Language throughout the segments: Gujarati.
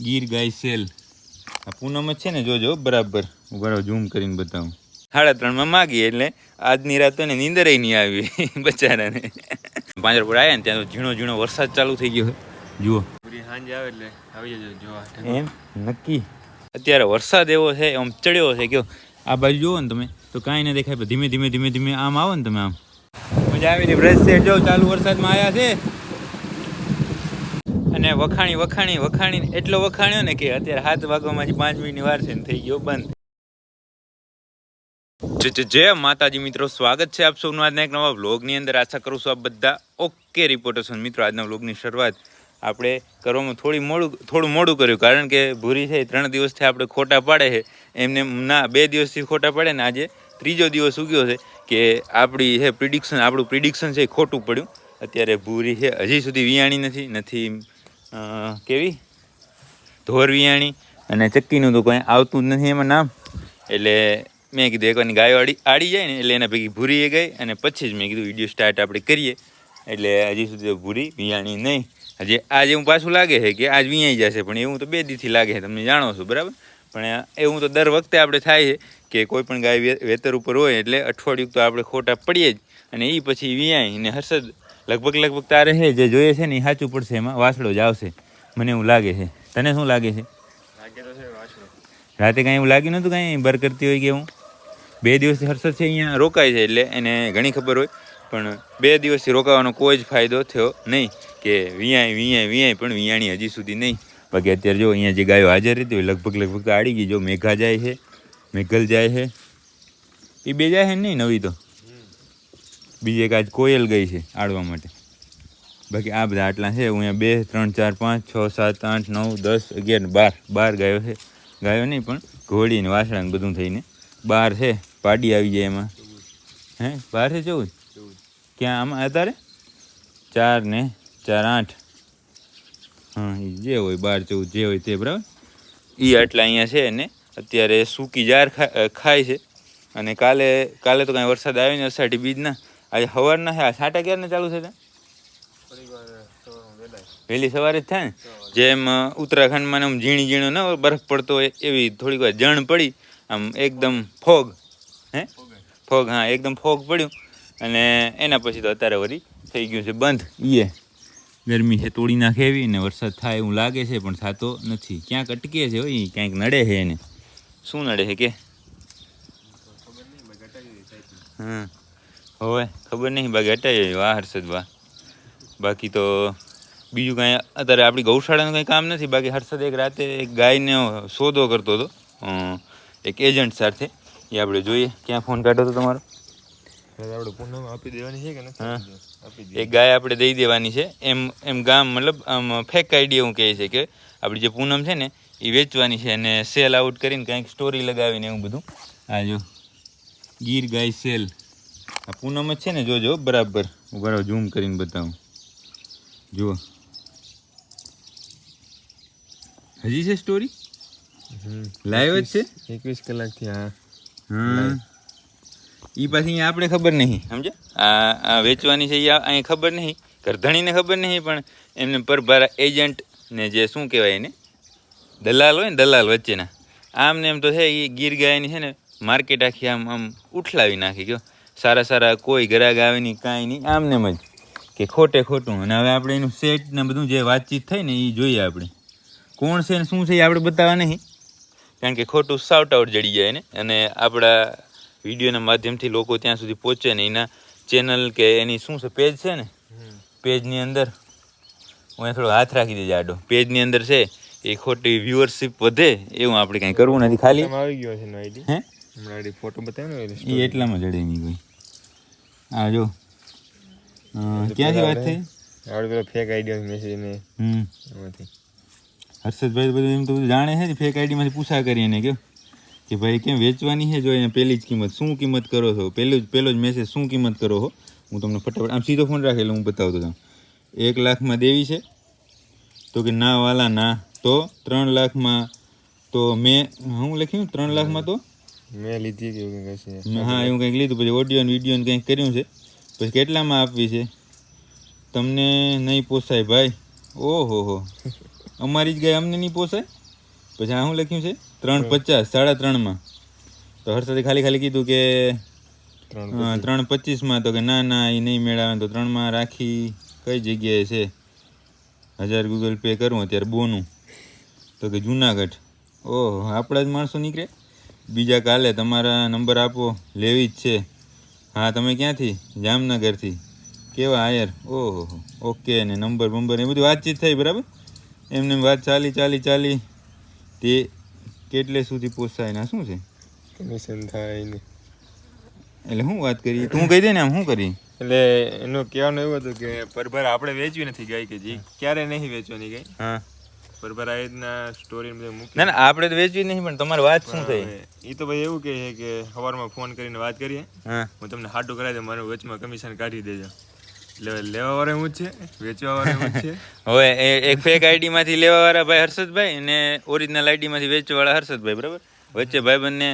ગીર ગાય સેલ. આ પૂનમ જ છે ને જોજો બરાબર. હું બરાબર ઝૂમ કરીને બતાવું. સાડા ત્રણમાં માગી એટલે આજની રાત તો ને નીંદર નહીં આવી બચારાને. પાંજરપુર આવ્યા ને ત્યાં તો ઝીણો ઝીણો વરસાદ ચાલુ થઈ ગયો જુઓ. સાંજે આવે એટલે આવી જજો જોવા એમ? નક્કી? અત્યારે વરસાદ એવો છે આમ ચડ્યો છે કયો. આ બાજુ જુઓ ને તમે તો કાંઈ ના દેખાય ધીમે ધીમે ધીમે ધીમે આમ આવો ને તમે આમ. મજા આવી બ્રશ સેટ જો ચાલુ વરસાદમાં આવ્યા છે. અને વખાણી વખાણી વખાણી એટલો વખાણ્યો ને કે અત્યારે હાથ વાગવામાં પાંચ મિનિટની વાર છે ને થઈ ગયો બંધ. જય માતાજી મિત્રો, સ્વાગત છે આપ સૌનું આજના એક નવા વ્લોગની અંદર. આશા કરું છું આપ બધા ઓકે રિપોર્ટર્સ મિત્રો, આજના વ્લોગની શરૂઆત આપણે કરવામાં થોડી મોડું, થોડું મોડું કર્યું. કારણ કે ભૂરી છે ત્રણ દિવસથી આપણે ખોટા પાડે છે. એમને ના, બે દિવસથી ખોટા પાડે ને આજે ત્રીજો દિવસ ઉગ્યો છે કે આપણી છે પ્રિડિક્શન આપણું પ્રિડિક્શન છે ખોટું પડ્યું. અત્યારે ભૂરી છે, હજી સુધી વિયાણી નથી નથી કેવી? ધોર વિયાણી અને ચક્કીનું તો કંઈ આવતું જ નથી એમાં નામ. એટલે મેં કીધું એકવારની ગાયો આડી આડી જાય ને, એટલે એના ભેગી ભૂરીએ ગઈ. અને પછી જ મેં કીધું વીડિયો સ્ટાર્ટ આપણે કરીએ. એટલે હજી સુધી ભૂરી, વિયાણી નહીં. હજી આજે હું પાછું લાગે છે કે આજ વિયાઈ જશે, પણ એવું તો બે દીથી લાગે છે, તમને જાણો છો, બરાબર? પણ એવું તો દર વખતે આપણે થાય છે કે કોઈ પણ ગાય વેતર ઉપર હોય, એટલે અઠવાડિયું તો આપણે ખોટા પડીએ જ. અને એ પછી વિયાઈ ને હર્ષદ લગભગ લગભગ તારે છે જે જોઈએ છે ને એ સાચું પડશે એમાં. વાસળો જ આવશે. મને એવું લાગે છે. તને શું લાગે છે? રાતે કાંઈ એવું લાગ્યું નહોતું કાંઈ બર કરતી હોય કે હું બે દિવસથી હર્ષદ છે અહીંયા રોકાય છે એટલે એને ઘણી ખબર હોય. પણ બે દિવસથી રોકાવાનો કોઈ જ ફાયદો થયો નહીં કે વિયાય વિયાય વિયાય પણ વિયાણી હજી સુધી નહીં. બાકી અત્યારે જો અહીંયા જે ગાયો હાજર રહેતી હોય લગભગ લગભગ તો આડી ગઈ. જો મેઘા જાય છે મેઘલ જાય છે એ બે જાય છે ને નહીં નવી તો? બીજી આજ કોયલ ગઈ છે આડવા માટે. બાકી આ બધા આટલા છે, હું અહીંયા બે, ત્રણ, ચાર, પાંચ, છ, સાત, આઠ, નવ, દસ, અગિયાર, બાર. બાર ગાયો છે. ગાયો નહીં, પણ ઘોડી ને વાસણા બધું થઈને બાર છે. પાડી આવી જાય એમાં. હે? બાર છે ચૌદ? ક્યાં? આમાં અત્યારે ચાર ને ચાર આઠ. હા એ જે હોય બાર, ચૌદ, જે હોય તે, બરાબર? એ આટલા અહીંયા છે ને અત્યારે સૂકી જાર ખાય છે. અને કાલે કાલે તો કાંઈ વરસાદ આવ્યો ને, અષાઢી બીજના આજે સવારના છે સાટા ક્યારને ચાલુ છે વહેલી સવારે જ થાય ને? જેમ ઉત્તરાખંડમાં આમ ઝીણી ઝીણો ન બરફ પડતો હોય, એવી થોડીક વાર જણ પડી, આમ એકદમ ફોગ, હે? ફોગ, હા, એકદમ ફોગ પડ્યું. અને એના પછી તો અત્યારે વળી થઈ ગયું છે બંધ. ઈએ, ગરમી છે તોડી નાખે એવી ને વરસાદ થાય એવું લાગે છે, પણ થતો નથી. ક્યાંક અટકે છે હોય ક્યાંક નડે છે એને. શું નડે છે કે? હા હવે ખબર નહીં બાકી હટાઈ વાહ હર્ષદ વાહ. બાકી તો બીજું કાંઈ અત્યારે આપણી ગૌશાળાનું કંઈ કામ નથી બાકી હર્ષદ એક રાતે એક ગાયને સોદો કરતો હતો એક એજન્ટ સાથે. એ આપણે જોઈએ ક્યાં ફોન કાઢ્યો હતો તમારો? આપણે પૂનમ આપી દેવાની છે કે હા. એક ગાય આપણે દઈ દેવાની છે. એમ એમ ગામ મતલબ આમ ફેક આઈડિયા એવું કહે છે કે આપણી જે પૂનમ છે ને એ વેચવાની છે અને સેલ આઉટ કરીને કંઈક સ્ટોરી લગાવીને એવું બધું. આ જો ગીર ગાય સેલ આ પૂનમ જ છે ને જોજો બરાબર. હું બરાબર ઝૂમ કરીને બતાવું. જુઓ. હજી છે સ્ટોરી લાઈવ જ છે? એકવીસ કલાકથી હા. હા એ પાછી આપણે ખબર નહીં. સમજે આ આ વેચવાની છે એ અહીં ખબર નહીં. કરધણીને ખબર નહીં પણ એમને પરભારા એજન્ટ ને જે શું કહેવાય એને? દલાલ હોય ને દલાલ વચ્ચેના. આમ ને એમ તો છે એ ગીર ગાયની છે ને માર્કેટ આખી આમ આમ ઉઠલાવી નાખી ગયો સારા સારા કોઈ ગ્રાહક આવે નહીં કાંઈ નહીં આમ ને જ. કે ખોટે ખોટું. અને હવે આપણે એનું સેટ ને બધું જે વાતચીત થઈ ને એ જોઈએ આપણે. કોણ છે ને શું છે એ આપણે બતાવવા નહીં. કારણ કે ખોટું સાઉટ આઉટ જડી જાય ને. અને આપણા વિડીયોના માધ્યમથી લોકો ત્યાં સુધી પહોંચે ને એના ચેનલ કે એની શું છે પેજ છે ને? પેજની અંદર. હું થોડો હાથ રાખી દેજે આડો. પેજની અંદર છે એ ખોટી વ્યુઅરશિપ વધે એવું આપણે કાંઈ કરવું નથી ખાલી. આવી ગયો છે હે? હમણાં ફોટો બતાવ્યો ને એ એટલામાં જડે નહીં ભાઈ આ જો. ક્યાંથી વાત થઈ? પેલો ફેક આઈડિયા મેસેજ ને હમ. એમાંથી. હર્ષદભાઈ બધું એમ તો જાણે છે ફેક આઈડીમાંથી પૂછા કરી એને કહ્યું કે ભાઈ કેમ વેચવાની છે? જો અહીંયા પહેલી જ કિંમત શું કિંમત કરો છો? પહેલો જ પહેલો જ મેસેજ શું કિંમત કરો છો? હું તમને ફટાફટ આમ સીધો ફોન રાખેલો હું બતાવતો તમને એક લાખમાં દેવી છે. તો કે ના વાલા ના. તો ત્રણ લાખમાં તો મેં હું લખ્યું? ત્રણ લાખમાં તો મેં લીધી કે એવું કંઈક હશે. હા એવું કંઈક લીધું. પછી ઓડિયો ને વીડિયો ને કંઈક કર્યું છે. પછી કેટલામાં આપવી છે? તમને નહીં પોસાય ભાઈ. ઓહો હો. અમારી જ ગાય અમને નહીં પોસાય? પછી આ શું લખ્યું છે? ત્રણ પચાસ સાડા ત્રણમાં. તો હર્ષદે ખાલી ખાલી કીધું કે ત્રણ પચીસમાં તો કે ના ના એ નહીં મેળાવે તો ત્રણમાં રાખી કઈ જગ્યાએ છે? હજાર ગૂગલ પે કરું અત્યારે બોનું. તો કે જુનાગઢ. ઓહો આપણા જ માણસો નીકળે? બીજા કાલે તમારા નંબર આપો લેવી જ છે. હા તમે ક્યાંથી? જામનગરથી. કેવા આયર? ઓહો ઓકે ને નંબર બંબર એ બધી વાતચીત થઈ બરાબર? એમને એમ વાત ચાલી ચાલી ચાલી. તે કેટલે સુધી પોસાય ને શું છે? કમિશન થાય ને. એટલે શું વાત કરી તું કહી દે ને આમ શું કરી એટલે એનું કહેવાનું એવું હતું કે પરભર આપણે વેચવી નથી ગાય કે જી. ક્યારે નહીં વેચવાની ગાય? હા. પરભર આ રીતના સ્ટોરી મૂકી. ના ના આપણે તો વેચવી નહીં પણ તમારી વાત શું થઈ? એ તો ભાઈ એવું કહે છે કે સવારમાં ફોન કરીને વાત કરીએ. હું. તમને હાટું કરાવી દઉં મારું વચમાં કમિશન કાઢી દેજો. એટલે લેવા વાળા હું છે? વેચવા વાળા હું છે? હવે એક ફેક આઈડી માંથી લેવા વાળા ભાઈ હર્ષદભાઈ અને ઓરિજિનલ આઈડી માંથી વેચવા વાળા હર્ષદભાઈ બરાબર? વચ્ચે ભાઈ બંને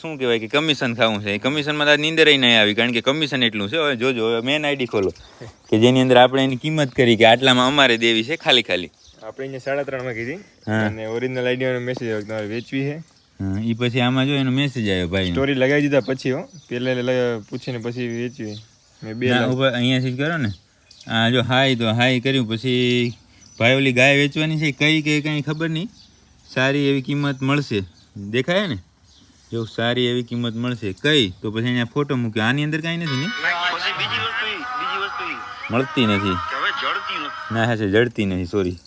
શું કહેવાય કે કમિશન ખાવું છે. એ કમિશનમાં તો નીંદર નહીં આવી કારણ કે કમિશન એટલું છે. હવે જોજો હવે મેન આઈડી ખોલો. કે જેની અંદર આપણે એની કિંમત કરી કે આટલામાં અમારે દેવી છે ખાલી ખાલી. આપણે અહીંયા સાડા ત્રણમાં કીધી. અને ઓરિજિનલ આઈડિયા મેસેજ આવ્યો તમારે વેચવી છે. એ પછી આમાં જો એનો મેસેજ આવ્યો ભાઈ સ્ટોરી લગાવી દીધા પછી હો. પેલા પૂછીને પછી વેચવી. મેં બે ઉપર અહીંયાથી જ કરો ને. આ જો હાય તો હાય કર્યું. પછી ભાઈ ઓલી ગાય વેચવાની છે કઈ કે કઈ ખબર નહીં. સારી એવી કિંમત મળશે. દેખાય ને? જો સારી એવી કિંમત મળશે કઈ તો પછી અહીંયા ફોટો મૂક્યો. આની અંદર કાંઈ નથી ને? મળતી નથી. ના હા છે જડતી નથી સોરી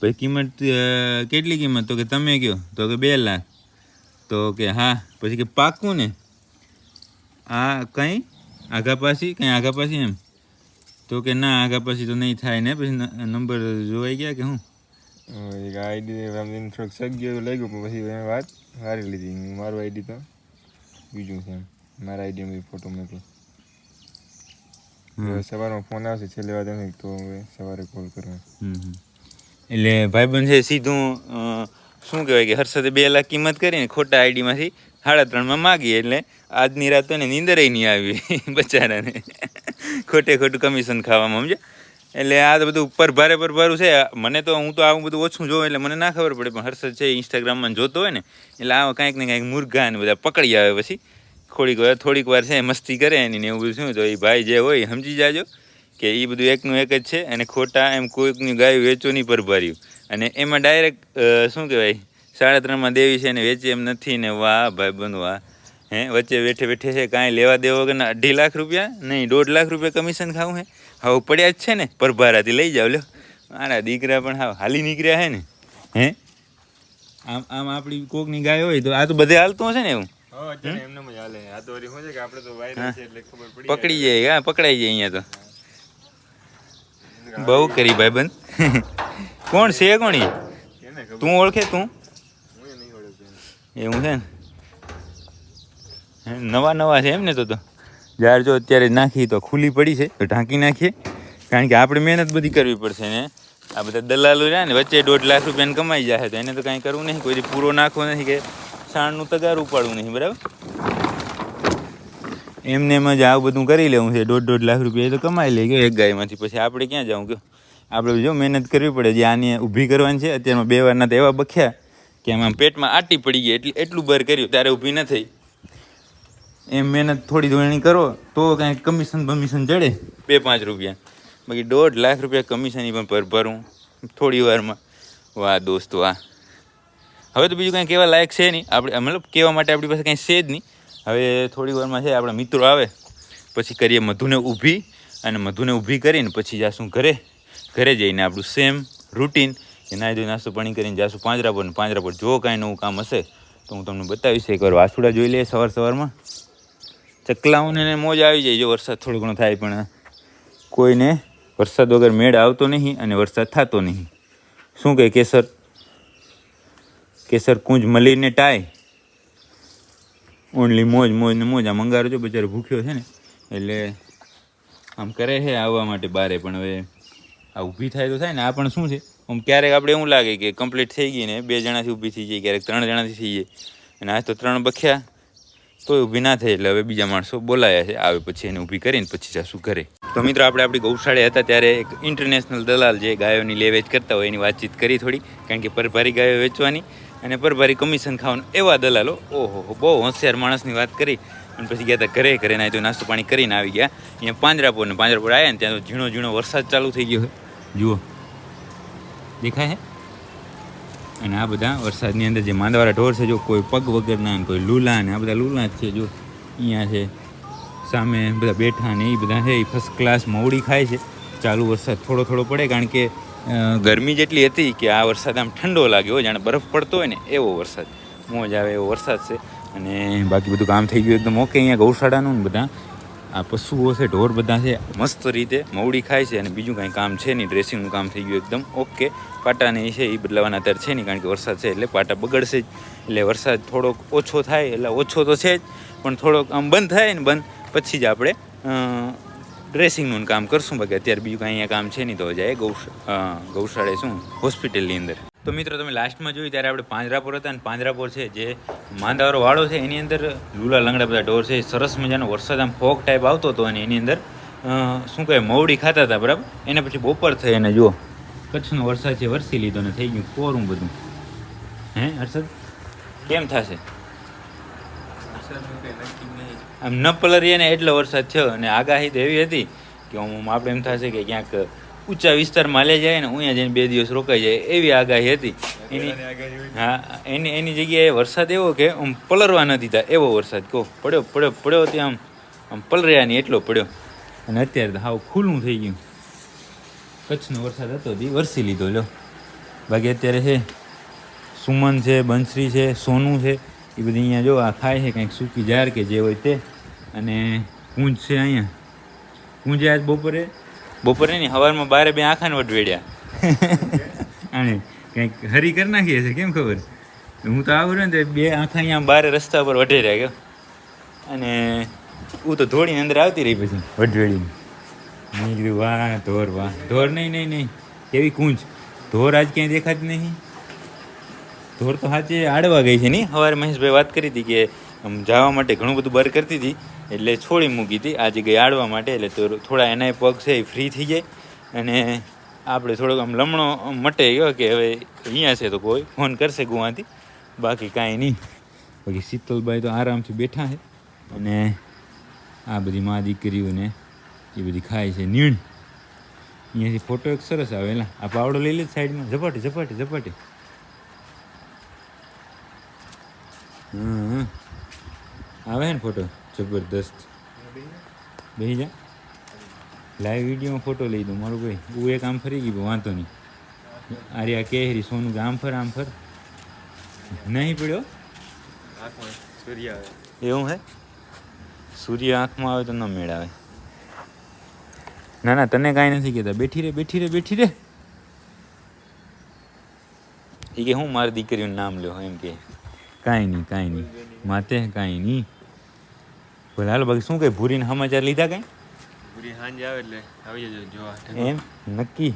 પછી કિંમત કેટલી કિંમત? તો કે તમે કહો તો કે બે લાખ. તો કે હા પછી કે પાકું ને? આ કંઈ? આઘા પાછી? કંઈ આઘા પાછી એમ? તો કે ના આઘા પાછી તો નહીં થાય ને? પછી નંબર જોવાઈ ગયા કે હું? એક આઈડી રામજીને થોડુંક સગ્યું એવું લાગ્યું પણ પછી મેં વાત હારી લીધી. મારું આઈડી તો બીજું છે. મારા આઈડી ફોટો મોકલો સવારમાં ફોન આવશે છેલ્લે વાત એમ તો હવે સવારે કોલ કરવા હમ હમ. એટલે ભાઈબંધ છે સીધું શું કહેવાય કે હર્ષદે બે લાખ કિંમત કરીને ખોટા આઈડીમાંથી સાડા ત્રણમાં માગી એટલે આજની રાત તો એને નીંદર નહીં આવી બચારાને. ખોટે ખોટું કમિશન ખાવામાં સમજે એટલે આ તો બધું પરભારે પરભારું છે. મને તો હું તો આવું બધું ઓછું જોઉં એટલે મને ના ખબર પડે, પણ હર્ષદ છે ઇન્સ્ટાગ્રામમાં જોતો હોય ને, એટલે આવા કાંઈક ને કાંઈક મુરઘા ને બધા પકડી આવે પછી. થોડીક વાર થોડીક વાર છે મસ્તી કરે એની ને એવું બધું શું, તો એ ભાઈ જે હોય સમજી જાજો કે એ બધું એકનું એક જ છે અને ખોટા એમ કોઈકની ગાયું વેચો નહીં પરભાર્યું. અને એમાં ડાયરેક્ટ શું કહેવાય, સાડા ત્રણમાં દેવી છે ને વેચે એમ નથી ને વાહ ભાઈ બંધ વાહ. હે, વચ્ચે બેઠે બેઠે છે, કાંઈ લેવા દેવો કે અઢી લાખ રૂપિયા? નહીં, દોઢ લાખ રૂપિયા કમિશન ખાવું હે. હવે પડ્યા જ છે ને પરભારાથી લઈ જાવ લ્યો. મારા દીકરા પણ હા હાલી નીકળ્યા હે ને. હે? આમ આમ આપણી કોકની ગાય હોય તો આ તો બધે હાલતું હશે ને એવું? હા છે છે પકડી જાય હા પકડાઈ જાય અહીંયા તો. બહુ કરી ભાઈબંધ. કોણ છે કોણ? તું ઓળખે તું? હું. એવું છે ને? હે, નવા નવા છે એમ ને તો તો? જાર જો અત્યારે નાખી તો ખુલ્લી પડી છે, તો ઢાંકી નાખીએ. કારણ કે આપણે મહેનત બધી કરવી પડશે ને. આ બધા દલાલો રહ્યા ને, વચ્ચે દોઢ લાખ રૂપિયાને કમાઈ જાય તો એને તો કાંઈ કરવું નહીં, કોઈ પૂરો નાખવો નથી કે સાણનું તગાર ઉપાડવું નહીં, બરાબર? એમને એમ જ આવું બધું કરી લેવું છે, દોઢ દોઢ લાખ રૂપિયા તો કમાઈ લે, ગયો એક ગાયમાંથી. પછી આપણે ક્યાં જવું કયો આપણે જો મહેનત કરવી પડે, જે આની ઊભી કરવાની છે, અત્યારમાં બે વારના તો એવા બખ્યા કે એમાં પેટમાં આટી પડી ગઈ, એટલે એટલું બર કર્યું, ત્યારે ઊભી ન થઈ. એમ મહેનત થોડી ધોરણી કરો, તો કાંઈ કમિશન બમિશન જડે. બે પાંચ રૂપિયા. બાકી દોઢ લાખ રૂપિયા કમિશન પણ પર ભરું. થોડી વારમાં. વાહ દોસ્તો, વાહ. હવે તો બીજું કાંઈ કહેવા લાયક છે નહીં. આપણે મતલબ કહેવા માટે આપણી પાસે કાંઈ છે જ નહીં. હવે થોડી વારમાં છે, આપણા મિત્રો આવે. પછી કરીએ મધુને ઊભી અને મધુને ઊભી કરીને પછી જાશું ઘરે. ઘરે જઈને આપણું સેમ રૂટીન નાહી ધોઈ નાસ્તો પાણી કરીને જાશું પાંજરા પર પાંજરા પર. જો કાંઈ નવું કામ હશે તો હું તમને બતાવીશ. એકવાર વાસુડા જોઈ લઈએ સવાર સવારમાં. ચકલાઓને મોજ આવી જાય જો વરસાદ થોડો ઘણો થાય, પણ કોઈને વરસાદ વગર મેળ આવતો નહીં અને વરસાદ થતો નહીં. શું કહે કેસર? કેસર કુંજ મલીને ટાય. ઓનલી મોજ મોજ ને મોજ. આ મંગારો જો બચારો ભૂખ્યો છે ને, એટલે આમ કરે છે આવવા માટે બારે, પણ હવે આ ઊભી થાય તો થાય ને, આ પણ શું છે? આમ ક્યારેક આપણે એવું લાગે કે કમ્પ્લીટ થઈ ગઈ ને, બે જણાથી ઊભી થઈ જાય ક્યારેક ત્રણ જણાથી થઈ જાય અને આજ તો ત્રણ બખ્યા. તોય ઊભી ના થઈ એટલે હવે બીજા માણસો બોલાયા છે. આવે પછી એને ઊભી કરીને પછી જાશું ઘરે. તો મિત્રો આપણે આપણી ગૌશાળે હતા ત્યારે એક ઇન્ટરનેશનલ દલાલ જે ગાયોની લે વેચ કરતા હોય એની વાતચીત કરી થોડી, કારણ કે પરભારી ગાયો વેચવાની અને પરભારી કમિશન ખાવાનું એવા દલાલો, ઓહો બહુ હોશિયાર માણસની વાત કરી. અને પછી ગયા હતા ઘરે ઘરે ના તો નાસ્તો પાણી કરીને આવી ગયા. અહીંયા પાંજરાપોર ને પાંજરાપોર આવ્યા ને ત્યાં તો ઝીણો ઝીણો વરસાદ ચાલુ થઈ ગયો જુઓ. દેખાય હે અને આ બધા વરસાદની અંદર જે માંદવાળા ઢોર છે, જો કોઈ પગ વગરના ને કોઈ લૂલા ને, આ બધા લૂલા જ છે, જો. અહીંયા છે, સામે બધા બેઠા ને, એ બધા છે, એ ફર્સ્ટ ક્લાસ મવડી ખાય છે. ચાલુ વરસાદ થોડો થોડો પડે, કારણ કે ગરમી જેટલી હતી કે આ વરસાદ આમ ઠંડો લાગ્યો જાણે બરફ પડતો હોય ને, એવો વરસાદ. મોજ આવે એવો વરસાદ છે. અને બાકી બધું કામ થઈ ગયું એકદમ ઓકે અહીંયા ગૌશાળાનું ને બધા આ પશુઓ છે, ઢોર બધા છે, મસ્ત રીતે મવડી ખાય છે અને બીજું કાંઈ કામ છે નહીં. ડ્રેસિંગનું કામ થઈ ગયું એકદમ ઓકે. પાટાને નહીં છે, એ બદલાવાના અત્યારે છે નહીં કારણ કે વરસાદ છે એટલે પાટા બગડશે જ. એટલે વરસાદ થોડોક ઓછો થાય એટલે ઓછો તો છે જ, પણ થોડોક આમ બંધ થાય ને બંધ, પછી જ આપણે ડ્રેસિંગનું કામ કરશું. બાકી અત્યારે બીજું કાંઈ અહીંયા કામ છે નહીં તો જાય ગૌશ ગૌશાળે શું? હોસ્પિટલની અંદર. તો મિત્રો, તમે લાસ્ટમાં જોયું ત્યારે આપણે પાંજરાપોર હતા અને પાંજરાપોર છે જે માંદાવાળો વાળો છે, એની અંદર લૂલા લંગડા બધા ઢોર છે, સરસ મજાનો વરસાદ આમ ફોક ટાઈપ આવતો હતો અને એની અંદર શું કહેવાય, મવડી ખાતા હતા, બરાબર? એના પછી બપોર થઈ અને જુઓ, કચ્છનો વરસાદ છે, વરસી લીધો ને થઈ ગયું કોરું બધું. હે, હર્ષદ? કેમ થશે? આમ ન પલરીએ ને એટલો વરસાદ થયો અને આગાહી તો એવી હતી કે હું આપણે એમ થશે કે ક્યાંક ઊંચા વિસ્તારમાં લે જાય ને અહીંયા જઈને બે દિવસ રોકાઈ જાય એવી આગાહી હતી. એની હા એની એની જગ્યાએ વરસાદ એવો કે આમ પલરવા નથી થતા એવો વરસાદ કહો પડ્યો પડ્યો પડ્યો ત્યાં આમ આમ પલર્યા નહીં એટલો પડ્યો. અને અત્યારે તો હાવ ખુલ્લું થઈ ગયું. કચ્છનો વરસાદ હતો તે વરસી લીધો લો બાકી અત્યારે છે સુમન છે બંસરી છે સોનું છે એ બધી અહીંયા જો આ ખાય છે કંઈક સૂકી જાર કે જે હોય તે. અને કુંજ છે અહીંયા. કુંજે આજ બપોરે બપોરે નહીં સવારમાં બારે બે આખાને વટવેડ્યા અને કંઈક હરી કરી નાખીએ છે કેમ ખબર? હું તો આવું ને બે આખા અહીંયા બારે રસ્તા પર વઢે રહ્યા ગયો અને હું તો ધોળીને અંદર આવતી રહી પછી વઢવેડી મેં કીધું, વાહ ઢોર વાહ. ઢોર નહીં નહીં નહીં. કેવી કૂંચ ઢોર આજ ક્યાંય દેખાતી નહીં. ઢોર તો સાચે આડવા ગઈ છે, નહીં? સવારે મહેશભાઈ વાત કરી હતી કે જવા માટે ઘણું બધું બર કરતી હતી. એટલે છોડી મૂકી હતી. આજે ગઈ આડવા માટે, એટલે તો થોડા એનાય પગ છે એ ફ્રી થઈ જાય. અને આપણે થોડોક આમ લમણો મટે ગયો કે હવે અહીંયા છે તો કોઈ ફોન કરશે ગુવાથી બાકી કાંઈ નહીં. બાકી શીતલભાઈ તો આરામથી બેઠા છે. અને આ બધી મા દીકરીઓને એ બધી ખાય છે નીણ. અહીંયાથી ફોટો એક સરસ આવેલા આ પાવડો લઈ લે સાઈડમાં. ઝપાટી ઝપાટી ઝપાટી. આવે ને ફોટો જબરદસ્ત. બેસી જા. લાઈવ વિડીયોમાં ફોટો લઈ દઉં. મારું ભાઈ હું એક આમ ફરી ગયું વાંધો નહીં. આર્યા કેહરી સોનું આમ ફર આમ ફર. નહીં પડ્યો? સૂર્ય આવે એવું હે? સૂર્ય આંખમાં આવે તો ન મેળ આવે ના ના, તને કાંઈ નથી કહેતા. બેઠી રે બેઠી રે બેઠી રે. એ કે હું મારી દીકરીનું નામ લ્યો, એમ કે. કાંઈ નહીં કાંઈ નહીં. માતે કાંઈ નહીં. બોલે હાલો બાકી શું કહે? ભૂરીને સમાચાર લીધા કાંઈ? ભૂરી સાંજે આવે એટલે આવી જજો જોવા. એમ? નક્કી?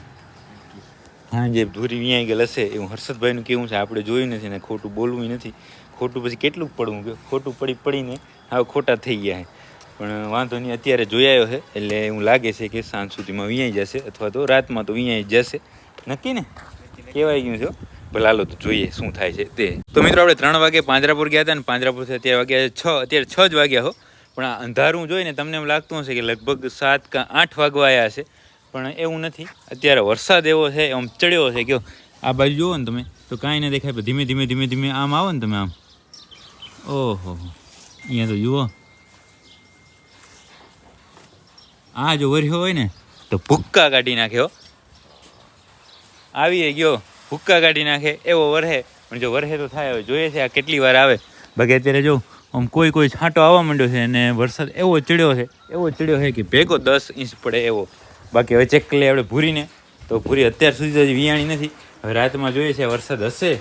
હા જે ધૂરી વિયાઈ ગયેલ હશે એવું હર્ષદભાઈનું કેવું છે? આપણે જોયું નથી ને ખોટું બોલવું નથી. ખોટું પછી કેટલું પડવું? કે ખોટું પડી પડીને હવે ખોટા થઈ ગયા છે. પણ વાંધો નહીં અત્યારે જોયા છે એટલે એવું લાગે છે કે સાંજ સુધીમાં વિયાઈ જશે અથવા તો રાતમાં તો વિયાઈ જશે. નક્કી ને? કહેવાય ગયું છે. ભલે હાલો તો જોઈએ શું થાય છે તે. તો મિત્રો આપણે ત્રણ વાગે પાંજરાપુર ગયા હતા ને પાંજરાપુરથી અત્યારે વાગ્યા છ અત્યારે છ જ વાગ્યા હો. પણ આ અંધારું જોઈને તમને એમ લાગતું હશે કે લગભગ સાત કાં આઠ વાગવા આવ્યા હશે પણ એવું નથી. અત્યારે વરસાદ એવો છે, આમ ચડ્યો છે. કયો, આ બાજુ જુઓ ને તમે, તો કાંઈ ન દેખાય ધીમે ધીમે ધીમે ધીમે આમ આવો ને તમે આમ. ઓહો, અહીંયા તો જુઓ. આ જો વર્યો હોય ને, તો ભૂક્કા કાઢી નાખ્યો આવીએ ગયો ભૂક્કા કાઢી નાખે, એવો વરહે. પણ જો વરહે તો થાય, હવે જોઈએ છે આ કેટલી વાર આવે. બાકી અત્યારે જો આમ કોઈ કોઈ છાંટો આવવા માંડ્યો છે અને વરસાદ એવો ચડ્યો છે, એવો ચડ્યો છે કે ભેગો દસ ઇંચ પડે એવો. બાકી હવે ચેક કરીએ આપણે ભૂરીને. તો ભૂરી અત્યાર સુધી તો હજી વિયાણી નથી. હવે રાતમાં જોઈએ છે વરસાદ હશે,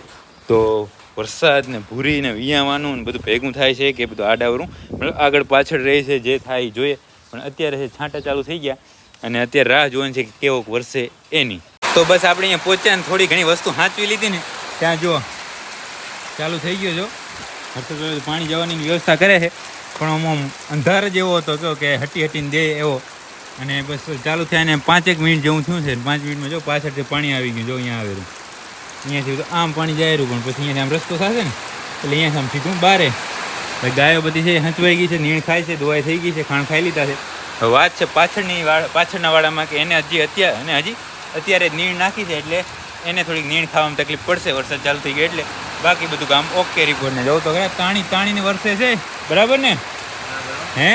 તો વરસાદ ને ભૂરી ને વિયાવાનું ને બધું ભેગું થાય છે કે બધું આડાવરું. મતલબ આગળ પાછળ રહે છે જે થાય જોઈએ. પણ અત્યારે છાંટા ચાલુ થઈ ગયા અને અત્યારે રાહ જોવાની છે કે કેવો વરસે એની તો બસ આપણે અહીંયા પહોંચ્યા ને થોડી ઘણી વસ્તુ સાચવી લીધી ને. ત્યાં જુઓ. ચાલુ થઈ ગયો જો. હર્ષદ પાણી જવાની વ્યવસ્થા કરે છે, પણ આમ અંધાર જ એવો હતો કયો કે હટી હટીને દે એવો. અને બસ ચાલુ થયા ને પાંચેક મિનિટ જેવું થયું છે પાંચ મિનિટમાં જો પાછળથી પાણી આવી ગયું, જો અહીંયા આવેલું અહીંયાથી તો આમ પાણી જાય પણ પછી અહીંયાથી આમ રસ્તો થશે ને, એટલે અહીંયા આમ સીધું બારે. ગાયો બધી છે હંચવાઈ ગઈ છે, નીણ ખાય છે, દોવાઈ થઈ ગઈ છે, ખાણ ખાઈ લીધા છે. વાત છે પાછળની પાછળના વાડામાં કે એને હજી અત્યારે અને હજી અત્યારે નીણ નાખી છે, એટલે એને થોડીક નીણ ખાવામાં તકલીફ પડશે, વરસાદ ચાલુ થઈ ગયો એટલે બાકી બધું કામ ઓકે રિપોર્ટને જવું તો તાણી તાણીને વરસે છે, બરાબર ને? હે?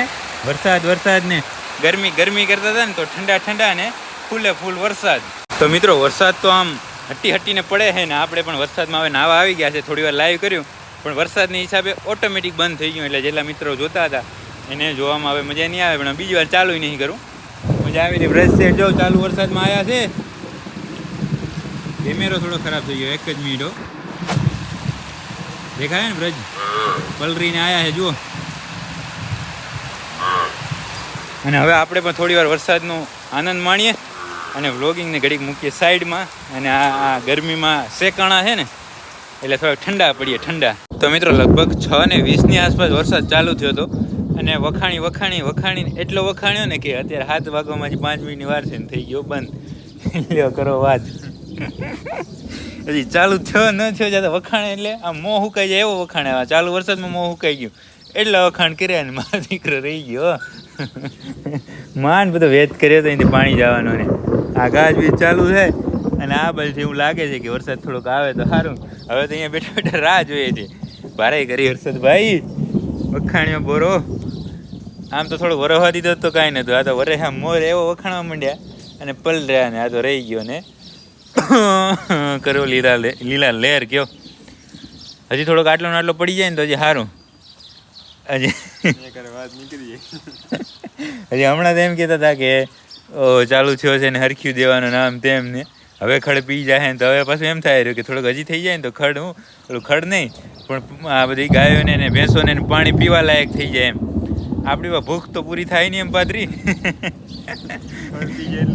વરસાદ વરસાદ ને. ગરમી ગરમી કરતા હતા ને તો ઠંડા ઠંડા ને ફૂલે ફૂલ વરસાદ. તો મિત્રો, વરસાદ તો આમ હટી હટીને પડે છે ને, આપણે પણ વરસાદમાં હવે નાવા આવી ગયા છે થોડી વાર લાઈવ કર્યું. પણ વરસાદની હિસાબે ઓટોમેટિક બંધ થઈ ગયું એટલે જેટલા મિત્રો જોતા હતા, એને જોવામાં હવે મજા નહીં આવે, પણ બીજી વાર ચાલુ નહીં કરું. મજા આવી રહી બ્રશ સેટ જો ચાલુ વરસાદમાં આવ્યા છે. કેમેરો થોડો ખરાબ થઈ ગયો, એક જ મિનિટો દેખાય ને બ્રજ? પલરીને આવ્યા છે, જુઓ. અને હવે આપણે પણ થોડી વાર વરસાદનો આનંદ માણીએ અને વ્લોગિંગને ઘડીક મૂકીએ સાઈડમાં અને આ આ ગરમીમાં શેકાણા છે ને, એટલે થોડા ઠંડા પડીએ, ઠંડા. તો મિત્રો, લગભગ છ ને વીસની આસપાસ વરસાદ ચાલુ થયો હતો. અને વખાણી વખાણી, વખાણીને એટલો વખાણ્યો ને કે અત્યારે હાથ વાગવામાં જ પાંચ મિનિટની વાર છે ને, થઈ ગયો બંધ. લ્યો, કરો વાત. હજી ચાલુ થયો ન થયો જ્યાં વખાણે એટલે આ મોં હુકાઈ જાય એવો વખાણે આવ્યા. ચાલુ વરસાદમાં મોં હુકાઈ ગયું. એટલા વખાણ કર્યા ને મારો દીકરો રહી ગયો. માન બધો વેત કર્યો તો અહીંથી પાણી જવાનો ને આ ગાજ બીજ ચાલુ છે અને આ બાજુથી એવું લાગે છે કે વરસાદ થોડોક આવે તો સારું. હવે તો અહીંયા બેઠા બેઠા રાહ જોઈએ છે. ભારે કરી હર્ષદભાઈ વખાણ્યો બોરો. આમ તો થોડું વરવા દીધો તો કાંઈ નતું આ તો વરે મોર એવો વખાણવા માંડ્યા અને પલ રહ્યા ને આ તો રહી ગયો ને. કરો લીલા લીલા લહેર કયો. હજી થોડોક આટલો આટલો પડી જાય ને તો હજી સારું હજી હજી હમણાં તો એમ કહેતા હતા કે ચાલુ થયો છે ને હરખ્યું દેવાનું નામ તેમ ને. હવે ખડ પી જાય ને તો હવે પાછું એમ થાય રહ્યું કે થોડુંક હજી થઈ જાય ને તો ખડ હું પેલું ખડ નહીં, પણ આ બધી ગાયોને ને ભેંસોને પાણી પીવા લાયક થઈ જાય એમ. આપણી ભૂખ તો પૂરી થાય નહીં એમ પાદરી.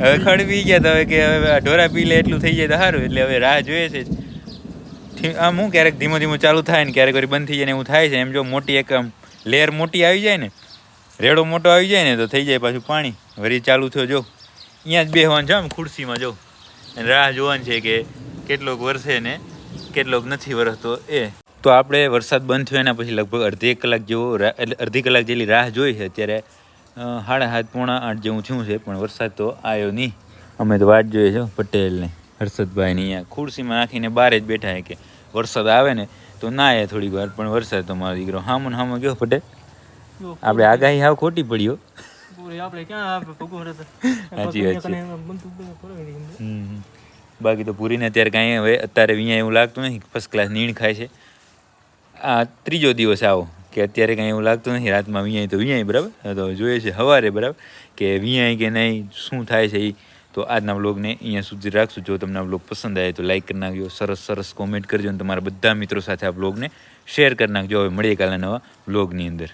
હવે ખડ પી ગયા તો હવે કે હવે ઢોરા પી લે એટલું થઈ જાય તો સારું એટલે હવે રાહ જોઈએ છે. આમ હું ક્યારેક ધીમો ધીમો ચાલુ થાય ને ક્યારેક વળી બંધ થઈ જાય ને એવું થાય છે. એમ જો મોટી એક આમ લેયર મોટી આવી જાય ને રેડો મોટો આવી જાય ને તો થઈ જાય પાછું પાણી. વરી ચાલુ થયો જો અહીંયા જ બેહવાનું છે આમ ખુરશીમાં જો. અને રાહ જોવાની છે કે કેટલોક વરસે ને કેટલોક નથી વરસતો એ. તો આપણે વરસાદ બંધ થયો એના પછી લગભગ અડધી એક કલાક જેવો અડધી કલાક જેટલી રાહ જોઈ છે અત્યારે સાડા સાત પોણા આઠ જેવું થયું છે પણ વરસાદ તો આવ્યો નહીં. અમે તો વાટ જોઈએ છે પટેલને હર્ષદભાઈની અહીંયા ખુરશીમાં નાખીને બહાર જ બેઠા કે વરસાદ આવે ને તો ના એ થોડીક વાર પણ વરસાદ તો મારો દીકરો હામો ને હામો ગયો પટેલ. આપણે આગાહી હાવ ખોટી ભગવાન સાચી વાત છે. બાકી તો પૂરીને અત્યારે કાંઈ હવે અત્યારે અહીંયા એવું લાગતું નથી ફર્સ્ટ ક્લાસ નીણ ખાય છે. આ ત્રીજો દિવસ આવો, કે અત્યારે કાંઈ એવું લાગતું નથી, રાતમાં વિયાય તો વિયાય બરાબર? તો જોઈએ છે સવારે બરાબર? કે વિયાય કે નહીં, શું થાય છે એ તો આજના બ્લોગને અહીંયા સુધી રાખશું. જો તમને આ બ્લોગ પસંદ આવે તો લાઇક કરી નાખજો, સરસ સરસ કોમેન્ટ કરજો અને તમારા બધા મિત્રો સાથે આ બ્લોગને શેર કરી નાખજો. હવે મળીએ કાલે નવા બ્લોગની અંદર.